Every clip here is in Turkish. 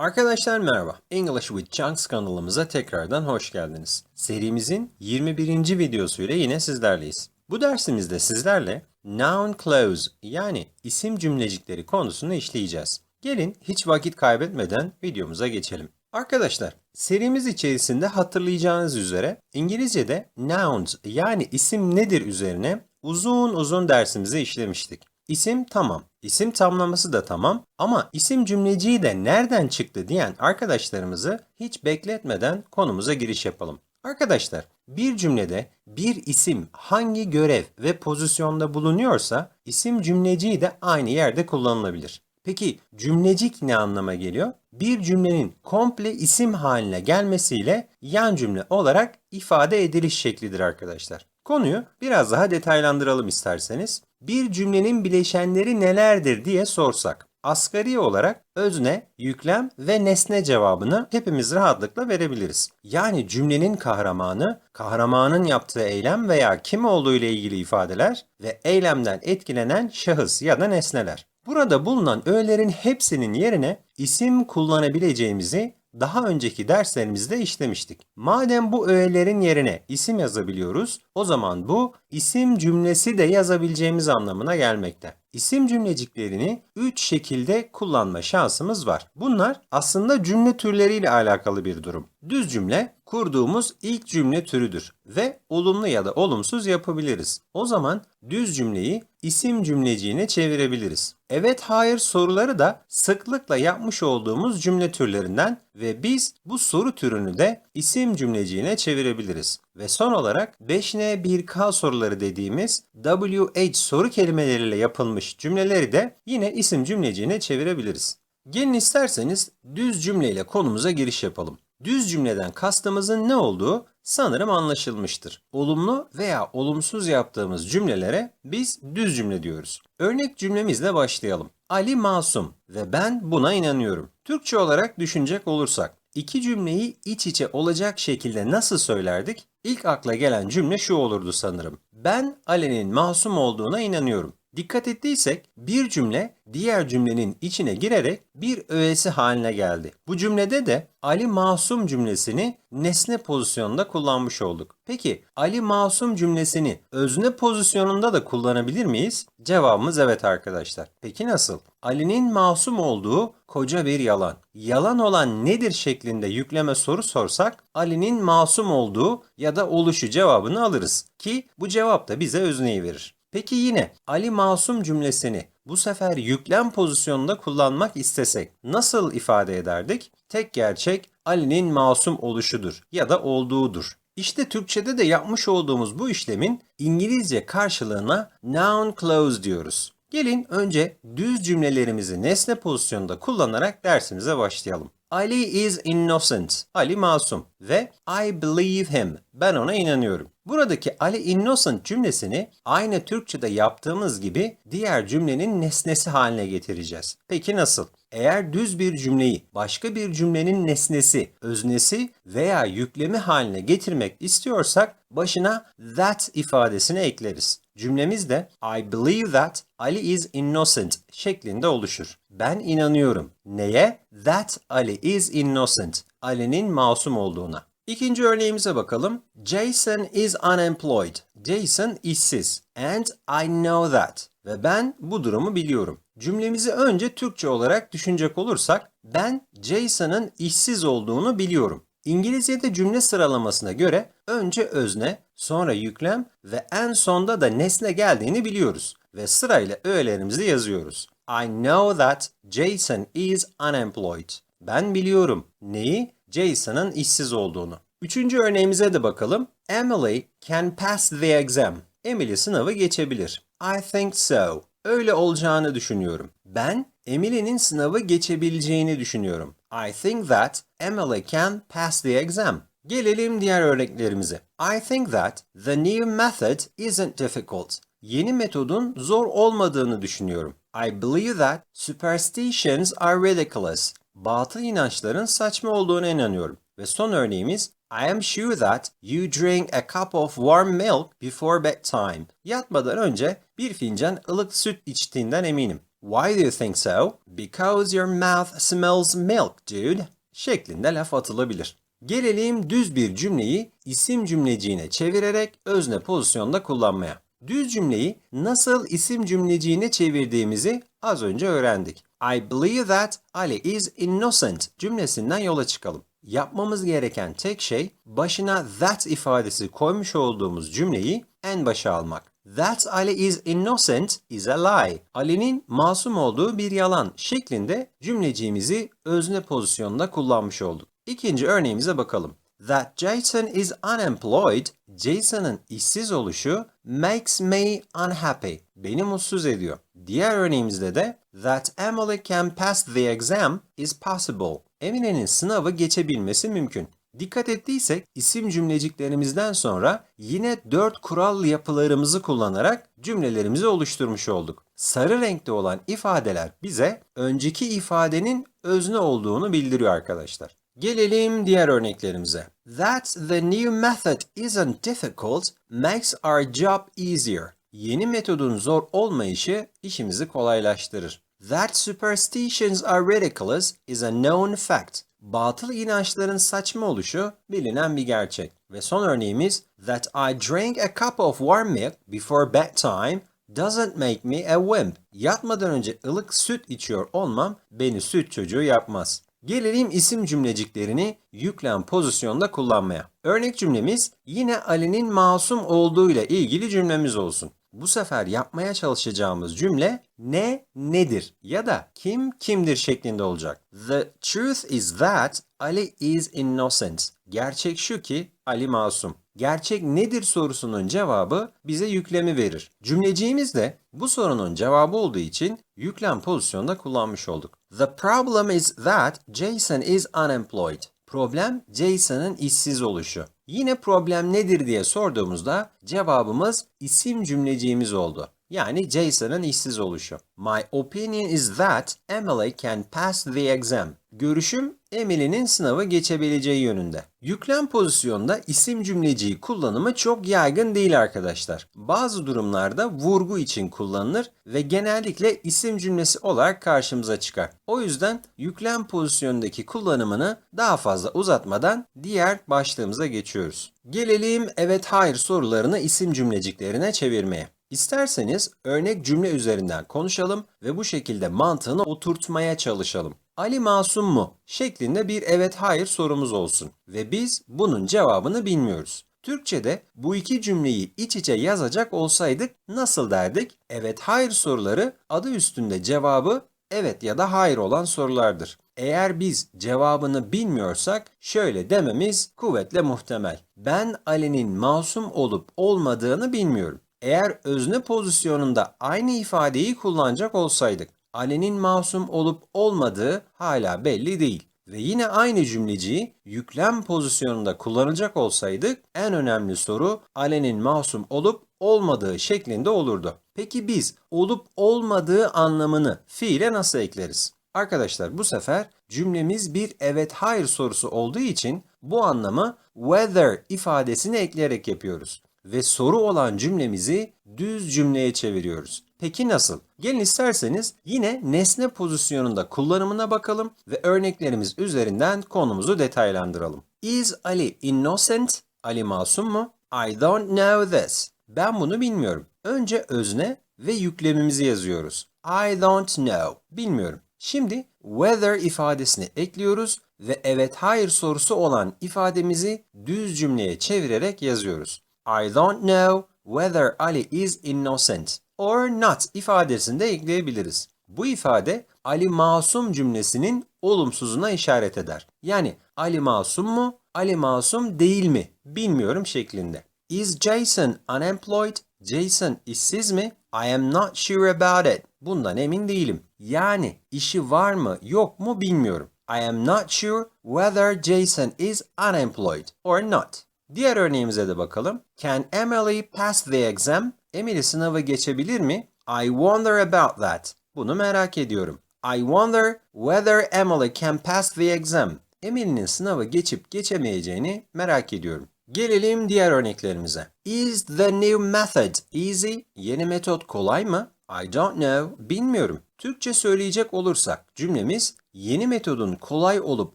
Arkadaşlar merhaba. English with Chunks kanalımıza tekrardan hoş geldiniz. Serimizin 21. videosuyla yine sizlerleyiz. Bu dersimizde sizlerle noun clause yani isim cümlecikleri konusunu işleyeceğiz. Gelin hiç vakit kaybetmeden videomuza geçelim. Arkadaşlar, serimiz içerisinde hatırlayacağınız üzere İngilizce'de nouns yani isim nedir üzerine uzun uzun dersimizi işlemiştik. İsim tamam. İsim tamlaması da tamam ama isim cümleciği de nereden çıktı diyen arkadaşlarımızı hiç bekletmeden konumuza giriş yapalım. Arkadaşlar, bir cümlede bir isim hangi görev ve pozisyonda bulunuyorsa isim cümleciği de aynı yerde kullanılabilir. Peki cümlecik ne anlama geliyor? Bir cümlenin komple isim haline gelmesiyle yan cümle olarak ifade ediliş şeklidir arkadaşlar. Konuyu biraz daha detaylandıralım isterseniz. Bir cümlenin bileşenleri nelerdir diye sorsak. Asgari olarak özne, yüklem ve nesne cevabını hepimiz rahatlıkla verebiliriz. Yani cümlenin kahramanı, kahramanın yaptığı eylem veya kim olduğu ile ilgili ifadeler ve eylemden etkilenen şahıs ya da nesneler. Burada bulunan öğelerin hepsinin yerine isim kullanabileceğimizi daha önceki derslerimizde işlemiştik. Madem bu öğelerin yerine isim yazabiliyoruz, o zaman bu isim cümlesi de yazabileceğimiz anlamına gelmekte. İsim cümleciklerini 3 şekilde kullanma şansımız var. Bunlar aslında cümle türleriyle alakalı bir durum. Düz cümle kurduğumuz ilk cümle türüdür ve olumlu ya da olumsuz yapabiliriz. O zaman düz cümleyi isim cümleciğine çevirebiliriz. Evet hayır soruları da sıklıkla yapmış olduğumuz cümle türlerinden ve biz bu soru türünü de isim cümleciğine çevirebiliriz. Ve son olarak 5N 1K soruları dediğimiz WH soru kelimeleriyle yapılmış cümleleri de yine isim cümleciğine çevirebiliriz. Gelin isterseniz düz cümleyle konumuza giriş yapalım. Düz cümleden kastımızın ne olduğu sanırım anlaşılmıştır. Olumlu veya olumsuz yaptığımız cümlelere biz düz cümle diyoruz. Örnek cümlemizle başlayalım. Ali masum ve ben buna inanıyorum. Türkçe olarak düşünecek olursak iki cümleyi iç içe olacak şekilde nasıl söylerdik? İlk akla gelen cümle şu olurdu sanırım. Ben Ali'nin masum olduğuna inanıyorum. Dikkat ettiysek bir cümle diğer cümlenin içine girerek bir öğesi haline geldi. Bu cümlede de Ali masum cümlesini nesne pozisyonunda kullanmış olduk. Peki Ali masum cümlesini özne pozisyonunda da kullanabilir miyiz? Cevabımız evet arkadaşlar. Peki nasıl? Ali'nin masum olduğu koca bir yalan. Yalan olan nedir şeklinde yükleme soru sorsak Ali'nin masum olduğu ya da oluşu cevabını alırız ki bu cevap da bize özneyi verir. Peki yine Ali masum cümlesini bu sefer yüklem pozisyonunda kullanmak istesek nasıl ifade ederdik? Tek gerçek Ali'nin masum oluşudur ya da olduğudur. İşte Türkçede de yapmış olduğumuz bu işlemin İngilizce karşılığına noun clause diyoruz. Gelin önce düz cümlelerimizi nesne pozisyonda kullanarak dersimize başlayalım. Ali is innocent. Ali masum. Ve I believe him. Ben ona inanıyorum. Buradaki Ali innocent cümlesini aynı Türkçe'de yaptığımız gibi diğer cümlenin nesnesi haline getireceğiz. Peki nasıl? Eğer düz bir cümleyi başka bir cümlenin nesnesi, öznesi veya yüklemi haline getirmek istiyorsak başına that ifadesini ekleriz. Cümlemiz de I believe that Ali is innocent şeklinde oluşur. Ben inanıyorum. Neye? That Ali is innocent. Ali'nin masum olduğuna. İkinci örneğimize bakalım. Jason is unemployed. Jason işsiz. And I know that. Ve ben bu durumu biliyorum. Cümlemizi önce Türkçe olarak düşünecek olursak ben Jason'ın işsiz olduğunu biliyorum. İngilizce'de cümle sıralamasına göre önce özne, sonra yüklem ve en sonda da nesne geldiğini biliyoruz ve sırayla öğelerimizi yazıyoruz. I know that Jason is unemployed. Ben biliyorum. Neyi? Jason'ın işsiz olduğunu. Üçüncü örneğimize de bakalım. Emily can pass the exam. Emily sınavı geçebilir. I think so. Öyle olacağını düşünüyorum. Ben Emily'nin sınavı geçebileceğini düşünüyorum. I think that Emily can pass the exam. Gelelim diğer örneklerimize. I think that the new method isn't difficult. Yeni metodun zor olmadığını düşünüyorum. I believe that superstitions are ridiculous. Batıl inançların saçma olduğuna inanıyorum. Ve son örneğimiz I am sure that you drink a cup of warm milk before bedtime. Yatmadan önce bir fincan ılık süt içtiğinden eminim. Why do you think so? Because your mouth smells milk, dude. Şeklinde laf atılabilir. Gelelim düz bir cümleyi isim cümleciğine çevirerek özne pozisyonda kullanmaya. Düz cümleyi nasıl isim cümleciğine çevirdiğimizi az önce öğrendik. I believe that Ali is innocent cümlesinden yola çıkalım. Yapmamız gereken tek şey başına that ifadesi koymuş olduğumuz cümleyi en başa almak. That Ali is innocent is a lie. Ali'nin masum olduğu bir yalan şeklinde cümleciğimizi özne pozisyonunda kullanmış olduk. İkinci örneğimize bakalım. That Jason is unemployed, Jason'ın işsiz oluşu makes me unhappy. Beni mutsuz ediyor. Diğer örneğimizde de that Emily can pass the exam is possible. Emine'nin sınavı geçebilmesi mümkün. Dikkat ettiysek isim cümleciklerimizden sonra yine dört kural yapılarımızı kullanarak cümlelerimizi oluşturmuş olduk. Sarı renkte olan ifadeler bize önceki ifadenin özne olduğunu bildiriyor arkadaşlar. Gelelim diğer örneklerimize. That the new method isn't difficult makes our job easier. Yeni metodun zor olmayışı işimizi kolaylaştırır. That superstitions are ridiculous is a known fact. Batıl inançların saçma oluşu bilinen bir gerçek. Ve son örneğimiz that I drank a cup of warm milk before bedtime doesn't make me a wimp. Yatmadan önce ılık süt içiyor olmam beni süt çocuğu yapmaz. Gelelim isim cümleciklerini yüklem pozisyonda kullanmaya. Örnek cümlemiz yine Ali'nin masum olduğuyla ilgili cümlemiz olsun. Bu sefer yapmaya çalışacağımız cümle ne nedir ya da kim kimdir şeklinde olacak. The truth is that Ali is innocent. Gerçek şu ki Ali masum. Gerçek nedir sorusunun cevabı bize yüklemi verir. Cümleciğimiz de bu sorunun cevabı olduğu için yüklem pozisyonda kullanmış olduk. The problem is that Jason is unemployed. Problem Jason'ın işsiz oluşu. Yine problem nedir diye sorduğumuzda cevabımız isim cümleciğimiz oldu. Yani Jason'ın işsiz oluşu. My opinion is that Emily can pass the exam. Görüşüm Emily'nin sınavı geçebileceği yönünde. Yüklem pozisyonda isim cümleciği kullanımı çok yaygın değil arkadaşlar. Bazı durumlarda vurgu için kullanılır ve genellikle isim cümlesi olarak karşımıza çıkar. O yüzden yüklem pozisyondaki kullanımını daha fazla uzatmadan diğer başlığımıza geçiyoruz. Gelelim evet hayır sorularını isim cümleciklerine çevirmeye. İsterseniz örnek cümle üzerinden konuşalım ve bu şekilde mantığını oturtmaya çalışalım. Ali masum mu? şeklinde bir evet hayır sorumuz olsun ve biz bunun cevabını bilmiyoruz. Türkçe'de bu iki cümleyi iç içe yazacak olsaydık nasıl derdik? Evet hayır soruları adı üstünde cevabı evet ya da hayır olan sorulardır. Eğer biz cevabını bilmiyorsak şöyle dememiz kuvvetle muhtemel. Ben Ali'nin masum olup olmadığını bilmiyorum. Eğer özne pozisyonunda aynı ifadeyi kullanacak olsaydık, Ali'nin masum olup olmadığı hala belli değil. Ve yine aynı cümleciyi yüklem pozisyonunda kullanacak olsaydık en önemli soru Ali'nin masum olup olmadığı şeklinde olurdu. Peki biz olup olmadığı anlamını fiile nasıl ekleriz? Arkadaşlar bu sefer cümlemiz bir evet hayır sorusu olduğu için bu anlamı whether ifadesini ekleyerek yapıyoruz ve soru olan cümlemizi düz cümleye çeviriyoruz. Peki nasıl? Gelin isterseniz yine nesne pozisyonunda kullanımına bakalım ve örneklerimiz üzerinden konumuzu detaylandıralım. Is Ali innocent? Ali masum mu? I don't know this. Ben bunu bilmiyorum. Önce özne ve yüklemimizi yazıyoruz. I don't know. Bilmiyorum. Şimdi whether ifadesini ekliyoruz ve evet hayır sorusu olan ifademizi düz cümleye çevirerek yazıyoruz. I don't know whether Ali is innocent or not ifadesini de ekleyebiliriz. Bu ifade Ali masum cümlesinin olumsuzuna işaret eder. Yani Ali masum mu, Ali masum değil mi bilmiyorum şeklinde. Is Jason unemployed? Jason işsiz mi? I am not sure about it. Bundan emin değilim. Yani işi var mı yok mu bilmiyorum. I am not sure whether Jason is unemployed or not. Diğer örneğimize de bakalım. Can Emily pass the exam? Emily sınavı geçebilir mi? I wonder about that. Bunu merak ediyorum. I wonder whether Emily can pass the exam. Emily'nin sınavı geçip geçemeyeceğini merak ediyorum. Gelelim diğer örneklerimize. Is the new method easy? Yeni metot kolay mı? I don't know, bilmiyorum. Türkçe söyleyecek olursak cümlemiz yeni metodun kolay olup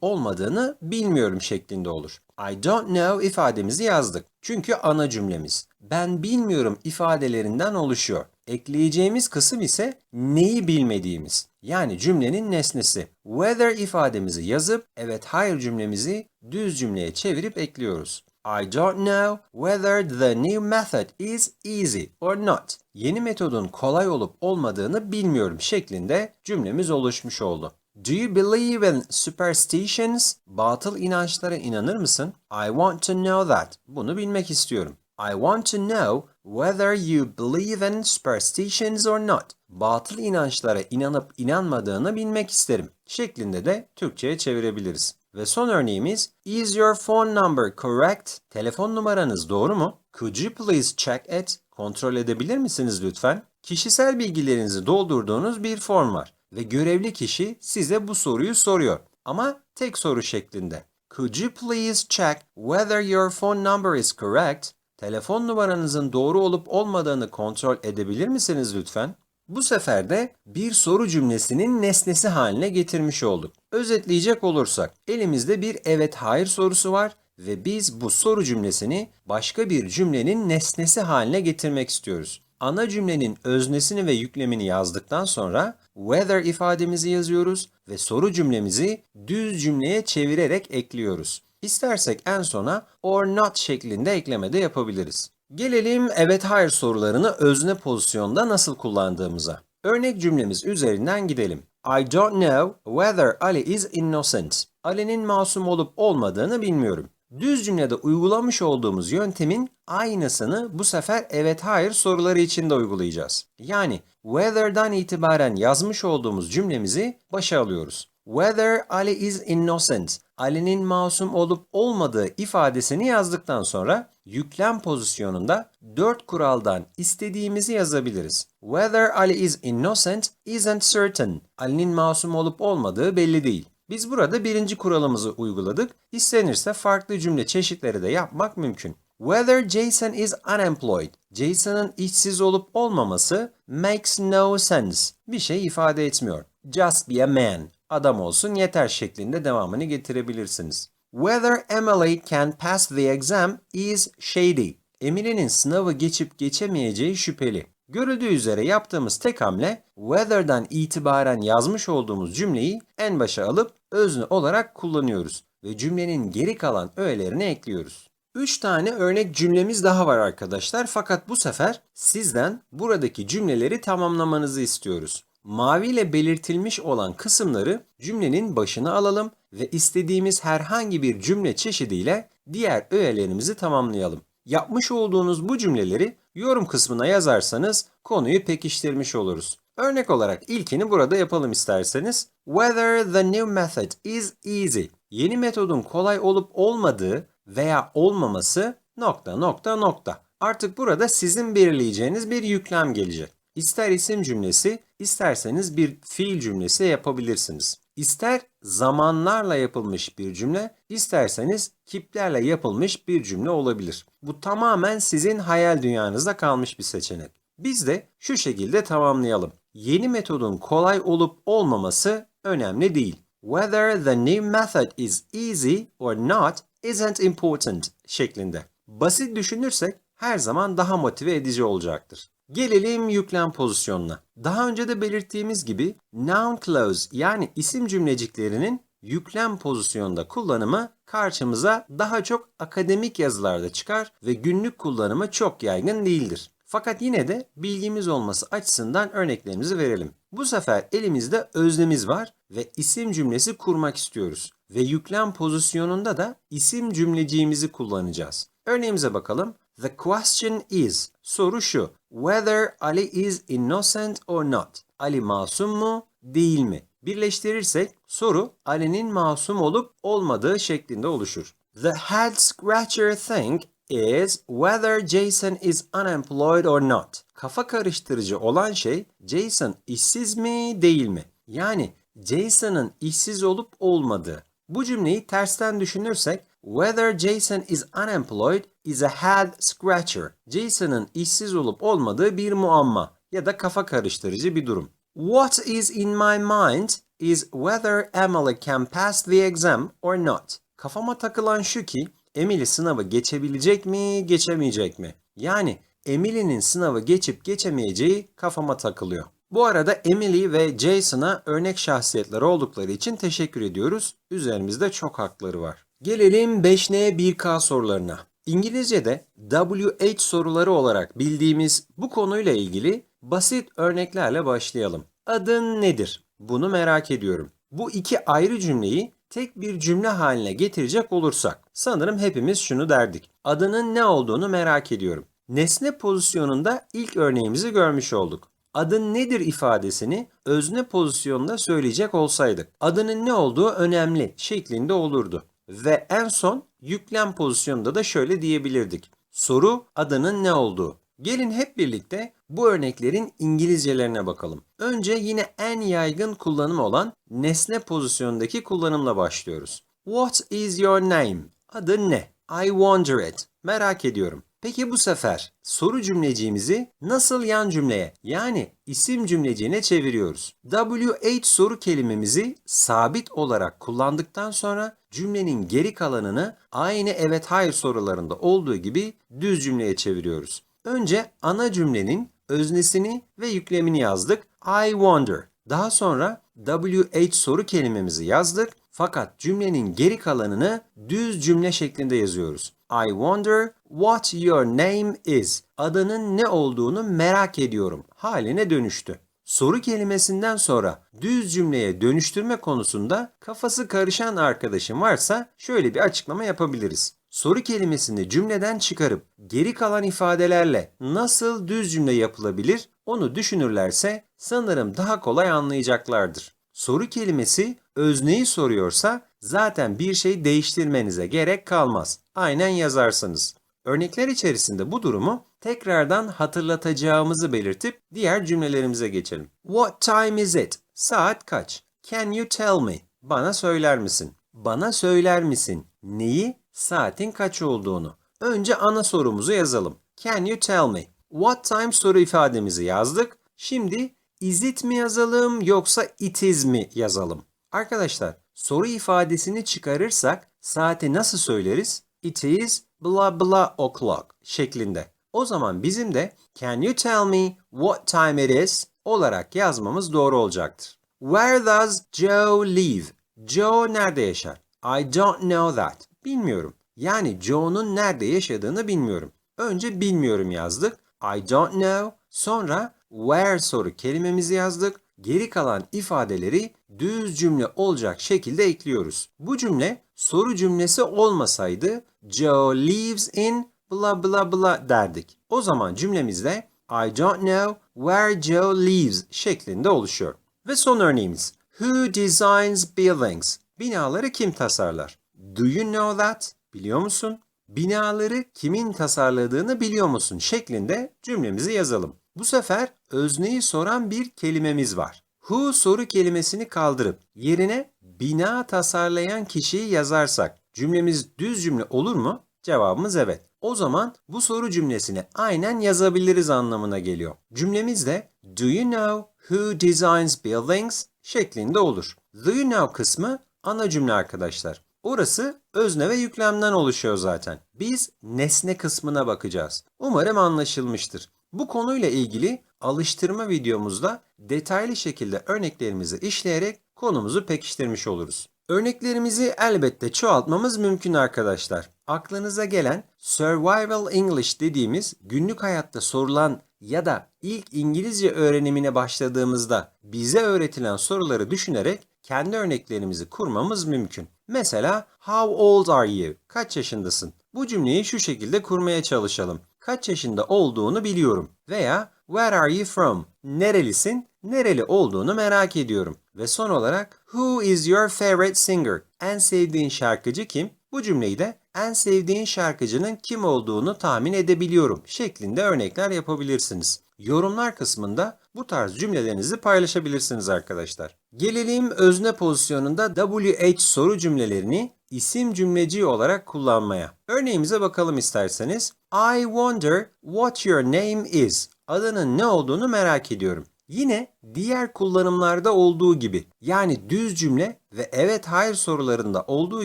olmadığını bilmiyorum şeklinde olur. I don't know ifademizi yazdık. Çünkü ana cümlemiz. Ben bilmiyorum ifadelerinden oluşuyor. Ekleyeceğimiz kısım ise neyi bilmediğimiz. Yani cümlenin nesnesi. Whether ifademizi yazıp evet hayır cümlemizi düz cümleye çevirip ekliyoruz. I don't know whether the new method is easy or not. Yeni metodun kolay olup olmadığını bilmiyorum şeklinde cümlemiz oluşmuş oldu. Do you believe in superstitions? Batıl inançlara inanır mısın? I want to know that. Bunu bilmek istiyorum. I want to know whether you believe in superstitions or not. Batıl inançlara inanıp inanmadığını bilmek isterim şeklinde de Türkçe'ye çevirebiliriz. Ve son örneğimiz Is your phone number correct? Telefon numaranız doğru mu? Could you please check it? Kontrol edebilir misiniz lütfen? Kişisel bilgilerinizi doldurduğunuz bir form var ve görevli kişi size bu soruyu soruyor ama tek soru şeklinde. Could you please check whether your phone number is correct? Telefon numaranızın doğru olup olmadığını kontrol edebilir misiniz lütfen? Bu sefer de bir soru cümlesinin nesnesi haline getirmiş olduk. Özetleyecek olursak elimizde bir evet hayır sorusu var ve biz bu soru cümlesini başka bir cümlenin nesnesi haline getirmek istiyoruz. Ana cümlenin öznesini ve yüklemini yazdıktan sonra whether ifademizi yazıyoruz ve soru cümlemizi düz cümleye çevirerek ekliyoruz. İstersek en sona or not şeklinde ekleme de yapabiliriz. Gelelim evet hayır sorularını özne pozisyonda nasıl kullandığımıza. Örnek cümlemiz üzerinden gidelim. I don't know whether Ali is innocent. Ali'nin masum olup olmadığını bilmiyorum. Düz cümlede uygulamış olduğumuz yöntemin aynısını bu sefer evet hayır soruları için de uygulayacağız. Yani whether'dan itibaren yazmış olduğumuz cümlemizi başa alıyoruz. Whether Ali is innocent, Ali'nin masum olup olmadığı ifadesini yazdıktan sonra yüklem pozisyonunda dört kuraldan istediğimizi yazabiliriz. Whether Ali is innocent isn't certain. Ali'nin masum olup olmadığı belli değil. Biz burada birinci kuralımızı uyguladık. İstenirse farklı cümle çeşitleri de yapmak mümkün. Whether Jason is unemployed. Jason'ın işsiz olup olmaması makes no sense. Bir şey ifade etmiyor. Just be a man. Adam olsun yeter şeklinde devamını getirebilirsiniz. Whether Emily can pass the exam is shady. Emine'nin sınavı geçip geçemeyeceği şüpheli. Görüldüğü üzere yaptığımız tek hamle whether'dan itibaren yazmış olduğumuz cümleyi en başa alıp özne olarak kullanıyoruz ve cümlenin geri kalan öğelerini ekliyoruz. 3 tane örnek cümlemiz daha var arkadaşlar fakat bu sefer sizden buradaki cümleleri tamamlamanızı istiyoruz. Mavi ile belirtilmiş olan kısımları cümlenin başına alalım ve istediğimiz herhangi bir cümle çeşidiyle diğer öğelerimizi tamamlayalım. Yapmış olduğunuz bu cümleleri yorum kısmına yazarsanız konuyu pekiştirmiş oluruz. Örnek olarak ilkini burada yapalım isterseniz. Whether the new method is easy. Yeni metodun kolay olup olmadığı veya olmaması nokta nokta nokta. Artık burada sizin belirleyeceğiniz bir yüklem gelecek. İster isim cümlesi, isterseniz bir fiil cümlesi yapabilirsiniz. İster zamanlarla yapılmış bir cümle, isterseniz kiplerle yapılmış bir cümle olabilir. Bu tamamen sizin hayal dünyanızda kalmış bir seçenek. Biz de şu şekilde tamamlayalım. Yeni metodun kolay olup olmaması önemli değil. Whether the new method is easy or not isn't important şeklinde. Basit düşünürsek her zaman daha motive edici olacaktır. Gelelim yüklem pozisyonuna. Daha önce de belirttiğimiz gibi noun clause yani isim cümleciklerinin yüklem pozisyonda kullanımı karşımıza daha çok akademik yazılarda çıkar ve günlük kullanımı çok yaygın değildir. Fakat yine de bilgimiz olması açısından örneklerimizi verelim. Bu sefer elimizde öznemiz var ve isim cümlesi kurmak istiyoruz. Ve yüklem pozisyonunda da isim cümleciğimizi kullanacağız. Örneğimize bakalım. The question is, soru şu. Whether Ali is innocent or not. Ali masum mu, değil mi? Birleştirirsek soru Ali'nin masum olup olmadığı şeklinde oluşur. The head scratcher thing is whether Jason is unemployed or not. Kafa karıştırıcı olan şey Jason işsiz mi değil mi? Yani Jason'ın işsiz olup olmadığı. Bu cümleyi tersten düşünürsek whether Jason is unemployed is a head scratcher. Jason'ın işsiz olup olmadığı bir muamma. ya da kafa karıştırıcı bir durum. What is in my mind is whether Emily can pass the exam or not. Kafama takılan şu ki Emily sınavı geçebilecek mi, geçemeyecek mi? Yani Emily'nin sınavı geçip geçemeyeceği kafama takılıyor. Bu arada Emily ve Jason'a örnek şahsiyetler oldukları için teşekkür ediyoruz. Üzerimizde çok hakları var. Gelelim 5N 1K sorularına. İngilizce'de WH soruları olarak bildiğimiz bu konuyla ilgili basit örneklerle başlayalım. Adın nedir? Bunu merak ediyorum. Bu iki ayrı cümleyi tek bir cümle haline getirecek olursak sanırım hepimiz şunu derdik. Adının ne olduğunu merak ediyorum. Nesne pozisyonunda ilk örneğimizi görmüş olduk. Adın nedir ifadesini özne pozisyonunda söyleyecek olsaydık adının ne olduğu önemli şeklinde olurdu. Ve en son yüklem pozisyonunda da şöyle diyebilirdik. Soru adının ne olduğu. Gelin hep birlikte bu örneklerin İngilizcelerine bakalım. Önce yine en yaygın kullanım olan nesne pozisyondaki kullanımla başlıyoruz. What is your name? Adın ne? I wonder it. Merak ediyorum. Peki bu sefer soru cümleciğimizi nasıl yan cümleye yani isim cümleciğine çeviriyoruz? WH soru kelimemizi sabit olarak kullandıktan sonra cümlenin geri kalanını aynı evet hayır sorularında olduğu gibi düz cümleye çeviriyoruz. Önce ana cümlenin öznesini ve yüklemini yazdık. I wonder. Daha sonra WH soru kelimemizi yazdık. Fakat cümlenin geri kalanını düz cümle şeklinde yazıyoruz. I wonder what your name is. Adının ne olduğunu merak ediyorum. Haline dönüştü. Soru kelimesinden sonra düz cümleye dönüştürme konusunda kafası karışan arkadaşım varsa şöyle bir açıklama yapabiliriz. Soru kelimesini cümleden çıkarıp geri kalan ifadelerle nasıl düz cümle yapılabilir onu düşünürlerse sanırım daha kolay anlayacaklardır. Soru kelimesi özneyi soruyorsa zaten bir şey değiştirmenize gerek kalmaz. Aynen yazarsınız. Örnekler içerisinde bu durumu tekrardan hatırlatacağımızı belirtip diğer cümlelerimize geçelim. What time is it? Saat kaç? Can you tell me? Bana söyler misin? Bana söyler misin? Neyi? Saatin kaç olduğunu. Önce ana sorumuzu yazalım. Can you tell me? What time soru ifademizi yazdık. Şimdi is it mi yazalım yoksa it is mi yazalım? Arkadaşlar soru ifadesini çıkarırsak saati nasıl söyleriz? It is blah blah o'clock şeklinde. O zaman bizim de can you tell me what time it is olarak yazmamız doğru olacaktır. Where does Joe live? Joe nerede yaşar? I don't know that. Bilmiyorum. Yani Joe'nun nerede yaşadığını bilmiyorum. Önce bilmiyorum yazdık. I don't know. Sonra where soru kelimemizi yazdık. Geri kalan ifadeleri düz cümle olacak şekilde ekliyoruz. Bu cümle soru cümlesi olmasaydı Joe lives in blah blah blah derdik. O zaman cümlemizde I don't know where Joe lives şeklinde oluşuyor. Ve son örneğimiz. Who designs buildings? Binaları kim tasarlar? Do you know that? Biliyor musun? Binaları kimin tasarladığını biliyor musun? şeklinde cümlemizi yazalım. Bu sefer özneyi soran bir kelimemiz var. Who soru kelimesini kaldırıp yerine bina tasarlayan kişiyi yazarsak cümlemiz düz cümle olur mu? Cevabımız evet. O zaman bu soru cümlesini aynen yazabiliriz anlamına geliyor. Cümlemiz de Do you know who designs buildings şeklinde olur. Do you know kısmı ana cümle arkadaşlar. Orası özne ve yüklemden oluşuyor zaten. Biz nesne kısmına bakacağız. Umarım anlaşılmıştır. Bu konuyla ilgili alıştırma videomuzda detaylı şekilde örneklerimizi işleyerek konumuzu pekiştirmiş oluruz. Örneklerimizi elbette çoğaltmamız mümkün arkadaşlar. Aklınıza gelen survival English dediğimiz günlük hayatta sorulan ya da ilk İngilizce öğrenimine başladığımızda bize öğretilen soruları düşünerek kendi örneklerimizi kurmamız mümkün. Mesela how old are you? Kaç yaşındasın? Bu cümleyi şu şekilde kurmaya çalışalım. Kaç yaşında olduğunu biliyorum. Veya where are you from? Nerelisin? Nereli olduğunu merak ediyorum. Ve son olarak who is your favorite singer? En sevdiğin şarkıcı kim? Bu cümleyi de en sevdiğin şarkıcının kim olduğunu tahmin edebiliyorum şeklinde örnekler yapabilirsiniz. Yorumlar kısmında bu tarz cümlelerinizi paylaşabilirsiniz arkadaşlar. Gelelim özne pozisyonunda WH soru cümlelerini isim cümleci olarak kullanmaya. Örneğimize bakalım isterseniz. I wonder what your name is. Adının ne olduğunu merak ediyorum. Yine diğer kullanımlarda olduğu gibi yani düz cümle ve evet hayır sorularında olduğu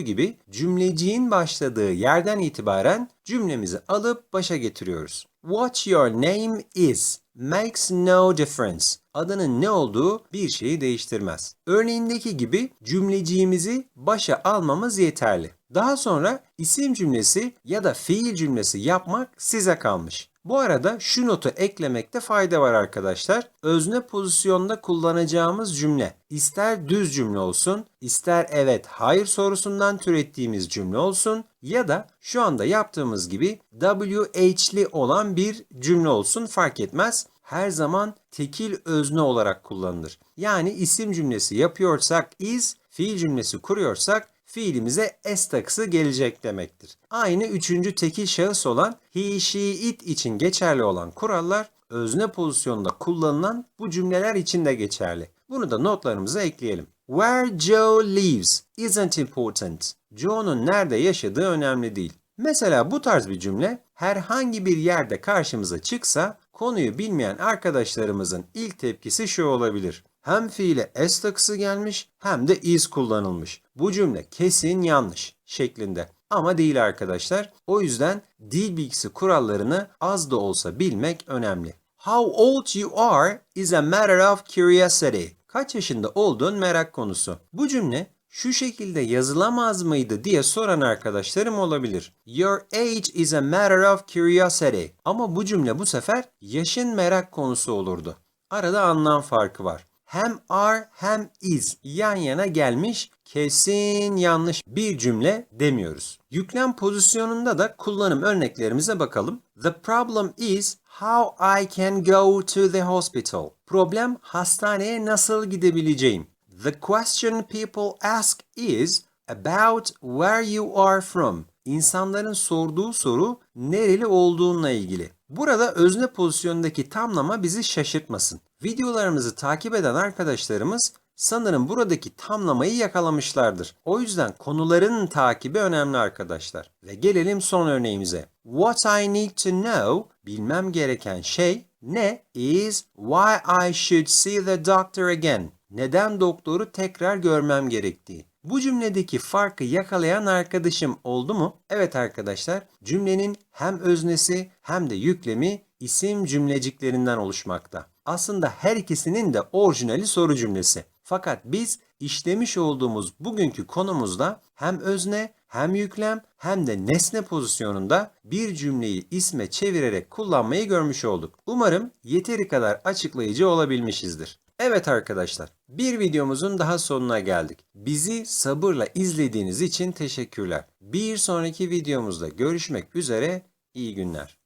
gibi cümleciğin başladığı yerden itibaren cümlemizi alıp başa getiriyoruz. What your name is makes no difference. Adının ne olduğu bir şeyi değiştirmez. Örneğindeki gibi cümleciğimizi başa almamız yeterli. Daha sonra isim cümlesi ya da fiil cümlesi yapmak size kalmış. Bu arada şu notu eklemekte fayda var arkadaşlar. Özne pozisyonda kullanacağımız cümle ister düz cümle olsun, ister evet hayır sorusundan türettiğimiz cümle olsun ya da şu anda yaptığımız gibi WH'li olan bir cümle olsun fark etmez. Her zaman tekil özne olarak kullanılır. Yani isim cümlesi yapıyorsak is, fiil cümlesi kuruyorsak fiilimize s takısı gelecek demektir. Aynı üçüncü tekil şahıs olan he, she, it için geçerli olan kurallar özne pozisyonda kullanılan bu cümleler için de geçerli. Bunu da notlarımıza ekleyelim. Where Joe lives isn't important. Joe'nun nerede yaşadığı önemli değil. Mesela bu tarz bir cümle herhangi bir yerde karşımıza çıksa konuyu bilmeyen arkadaşlarımızın ilk tepkisi şu olabilir. Hem fiile s takısı gelmiş hem de is kullanılmış. Bu cümle kesin yanlış şeklinde. Ama değil arkadaşlar. O yüzden dil bilgisi kurallarını az da olsa bilmek önemli. How old you are is a matter of curiosity. Kaç yaşında olduğun merak konusu. Bu cümle şu şekilde yazılamaz mıydı diye soran arkadaşlarım olabilir. Your age is a matter of curiosity. Ama bu cümle bu sefer yaşın merak konusu olurdu. Arada anlam farkı var. Hem are hem is yan yana gelmiş kesin yanlış bir cümle demiyoruz. Yüklem pozisyonunda da kullanım örneklerimize bakalım. The problem is how I can go to the hospital. Problem hastaneye nasıl gidebileceğim? The question people ask is about where you are from. İnsanların sorduğu soru nereli olduğunla ilgili. Burada özne pozisyondaki tamlama bizi şaşırtmasın. Videolarımızı takip eden arkadaşlarımız sanırım buradaki tamlamayı yakalamışlardır. O yüzden konuların takibi önemli arkadaşlar. Ve gelelim son örneğimize. What I need to know, bilmem gereken şey ne is why I should see the doctor again. Neden doktoru tekrar görmem gerektiği. Bu cümledeki farkı yakalayan arkadaşım oldu mu? Evet arkadaşlar, cümlenin hem öznesi hem de yüklemi isim cümleciklerinden oluşmakta. Aslında her ikisinin de orijinali soru cümlesi. Fakat biz işlemiş olduğumuz bugünkü konumuzda hem özne hem yüklem hem de nesne pozisyonunda bir cümleyi isme çevirerek kullanmayı görmüş olduk. Umarım yeteri kadar açıklayıcı olabilmişizdir. Evet arkadaşlar, bir videomuzun daha sonuna geldik. Bizi sabırla izlediğiniz için teşekkürler. Bir sonraki videomuzda görüşmek üzere, iyi günler.